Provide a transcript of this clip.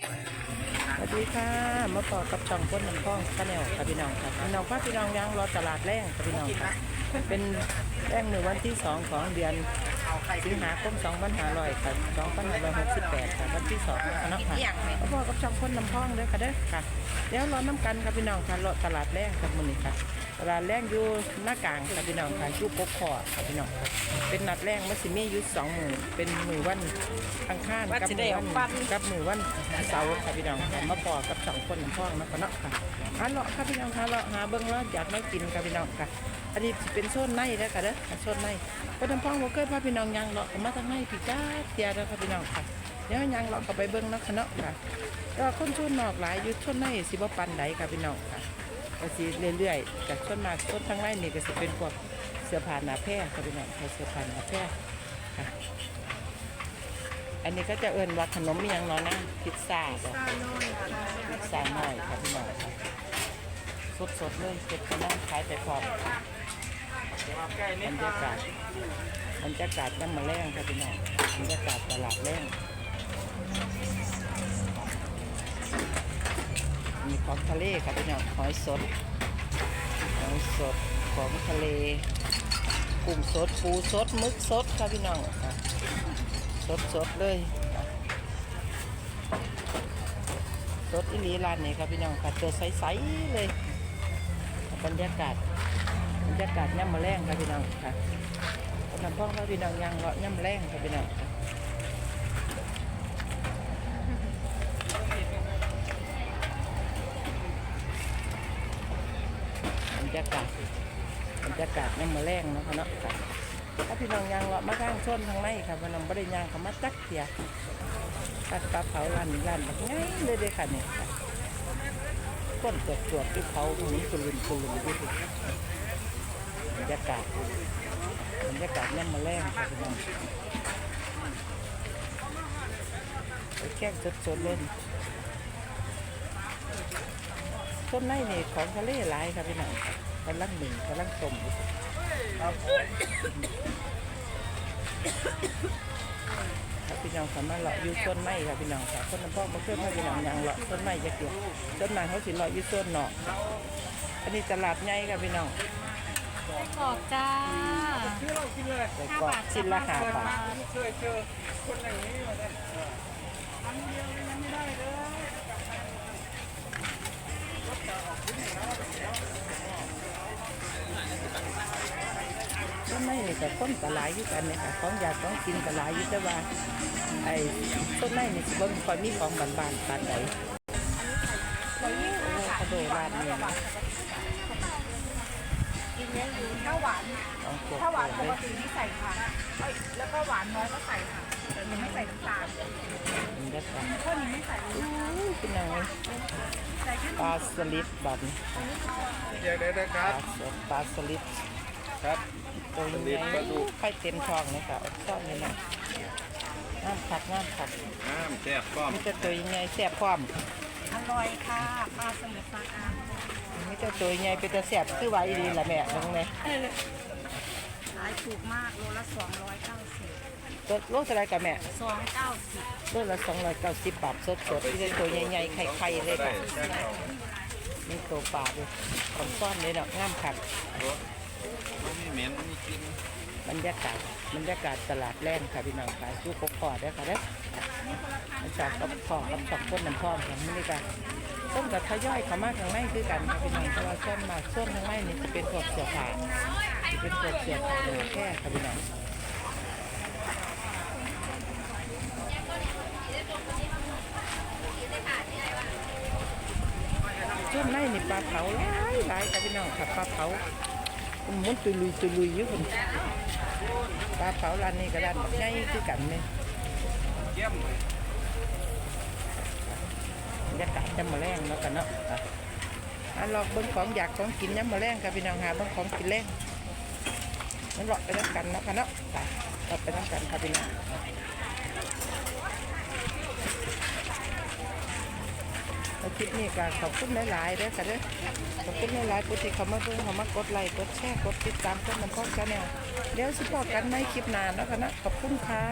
สวัสดีค่ะ มาต่อกับช่องพ้นน้ำพองชาแนลค่ะพี่น้องค่ะพี่น้องพาพี่น้องยังรอตลาดแรงค่ะพี่น้องค่ะเป็นแรงหนึ่งวันที่สองของเดือน สิงหาคม2500ค่ะ2568ค่ะวันที่สองนะคะเนาะค่ะมาต่อกับช่องพ้นน้ำพองเด้อค่ะเด้อค่ะเดี๋ยวรอน้ำกันค่ะพี่น้องค่ะรอตลาดแรงค่ะมื้อนี้ค่ะตลาดแรงอยู่หน้ากลางค่ะพี่น้องค่ะอยู่ปกคอค่ะพี่น้องค่ะเป็นนัดแรงมันสิมีอยู่สองมือเป็นมือวันอังคารกับมือวันกับมือวันเสาร์ค่ะพี่น้องค่ะมาปอกับสองคนน้ำพ่องนะคะเนาะค่ะหาเลาะค่ะพี่น้องค่ะเลาะหาเบิ้งเลาะอยากมากินค่ะพี่น้องค่ะ อันนี้สิเป็นโซนในแล้วค่ะเด้อโซนในก็น้ำพ่องบ่เคยพาพี่น้องยังเลาะมาทางในพี่จ้าเตียแล้วค่ะพี่น้องค่ะเดี๋ยวยังเลาะเข้าไปเบิ้งเนาะค่ะเนาะค่ะก็คนชนนอกหลายอยู่ชนในสิบ่ปันใดค่ะพี่น้องค่ะก็สิเรื่อยๆจากส่วนมากต้นทั้งไร่นี่ก็สิเป็นพวกเสื้อผ้าหนาแพร่ค่ะพี่น้องใช้เสื้อผ้าหนาแพร่ค่ะอันนี้ก็จะเอิ้นว่าขนมอหยังเนาะนะพิซซ่าบ่พิซซ่าน้อยค่ะพี่น้องค่ะ สดๆเลยเก็บกำลังขายแต่พร้อมบรรยากาศบรรยากาศยังมาแรงค่ะพี่น้องบรรยากาศตลาดแรงมีของทะเลค่ะพี่น้องหอยสดหอยสดของทะเลกุ้งสดปูสดมึกสดค่ะพี่น้องสดสดเลยสดอีหลีร้านนี้ครับพี่น้องค่ะตัวใสๆเลย บรรยากาศบรรยากาศย่ำมะแรงครับพี่น้องค่ะน้ำพ่องครับพี่น้องยังเลาะย่ำแรงครับพี่น้องค่ะบรรยากาศบรรยากาศย่ำมะแรงเนาะค่ะเนาะค่ะถ้าพี่น้องยางเลาะมาข้างชนทางในค่ะพี่น้องบริยางเขามาจักเทียตัดปลาเผาร้านนี้ร้านแบบง่ายเลยเด้ค่ะเนี่ยค่ะ ก้นตรวจตรวจที่เขาตรงนี้ตุลุนตุลุนดูสิบรรยากาศบรรยากาศเนี่ยมาแรงค่ะพี่น้องไปแก้งสดๆเลยต้นในนี่ของทะเลหลายค่ะพี่น้องกำลังหนึ่งกำลังต้มครับ ค่ะพี่น้องสามารถเลาะอยู่ต้นไม้ครับพี่น้องค่ะต้นน้ำพ่อมาเพื่อให้พี่น้องยางเลาะต้นไม้จะเกี่ยวต้นไม้เขาสิเลาะอยู่ต้นเนาะอันนี้ตลาดใหญ่ครับพี่น้องกรอกจ้าแต่ก็ชิ้นละห้าบาทเคยเจอคนอย่างนี้มาเนี่ยต้นไม้นี่แต่ ต้นกระหลายอยู่กันเนี่ยค่ะของอยากของกินกระหลายอยู่แต่ว่าไอ้ต้นไม้นี่สิบ่ค่อยมีของบานๆปานใดโอ้กระโดดร้านเนี่ยนะกินเนี้ยอยู่ถ้าหวานของโคตถ้าหวานรปเลกยตินี่ใส่ค่ะเอ้ยแล้วก็หวานน้อยก็ใส่ค่ะแต่หนูไม่ใส่น้ำตาลบรรยากาศข้อนี้ไม่ใส่อู้พี่น้องใส่แค่ปลาสลิดบัดนี้เดี๋ยวได้นะคปรัลาบสดปลาสลิด ครับตัวใหสลิดปลาดุญ่กไข่เต็มท้องเลยค่ะอดซ่อนเลยนะน้ำผักน้ำผักน้ำแซ่บป้อมมีแต่ตัวใหญ่แซ่บพร้อมอร่อยค่ะปลาสมุทรปราการมีแต่ตัวใหญ่เป็นแต่แซ่บคือไว้ดีละแม่ลงเลยขายถูกมากโลละสองร้อยเก้าสิบตัวโลเท่าไรกับแม่สองเก้าสิบโลละสองร้อยเก้าสิบบาทสดสดๆมีแต่ตัวใหญ่ๆไข่ไข่ๆเลยได้ค่ะแซ่บเอามีตัวปลาด้วยของซ่อนเลยเนาะงาม ผักไม่เหม็นมีกลินบรรยากาศบรรยากาศตลาดแรงค่ะพี่น้องค่ะชูกกคอได้ค่ะเด้อมาจากกับพอกับสองคนน้ำพ่อของนี่กันต้นกับทย่อยเขามากทางในคือกันค่ะพี่น้องเพราะว่าส้นมากส้นทางในนี่จะเป็นพวกเสื้อผ้าจะเป็นพวกเสื้อผ้าหนาแค่ค่ะพี่น้องช่วงในนี่ปลาเผาหลายหลายค่ะพี่น้องค่ะปลาเผา มุนตุลุยตุลุยอยู่คนปลาเผาร้านนี้ก็ด้านบักใหญ่คือกันเนี่ยเยี่ยมบรรยากาศยำมะแรงเนาะกันเนาะอะอะลองเบิ่งของอยากของกินยำมะแรงครับพี่น้องหาเบิ่งของกินแรงนั่นเลาะไปด้วยกันเนาะกันเนาะไปเลาะไปด้วยกันครับพี่น้อง แล้วคลิปนี้ก็ขอบคุณหลายๆเด้อค่ะเด้อขอบคุณหลายๆผู้ที่เขามาเบิ่งเขามากดไลค์กดแชร์กดติดตามเพื่อนน้ำพ่อชาแนลเดี๋ยวสิพอกันในคลิปหน้าเนาะค่ะนะขอบคุณค่ะ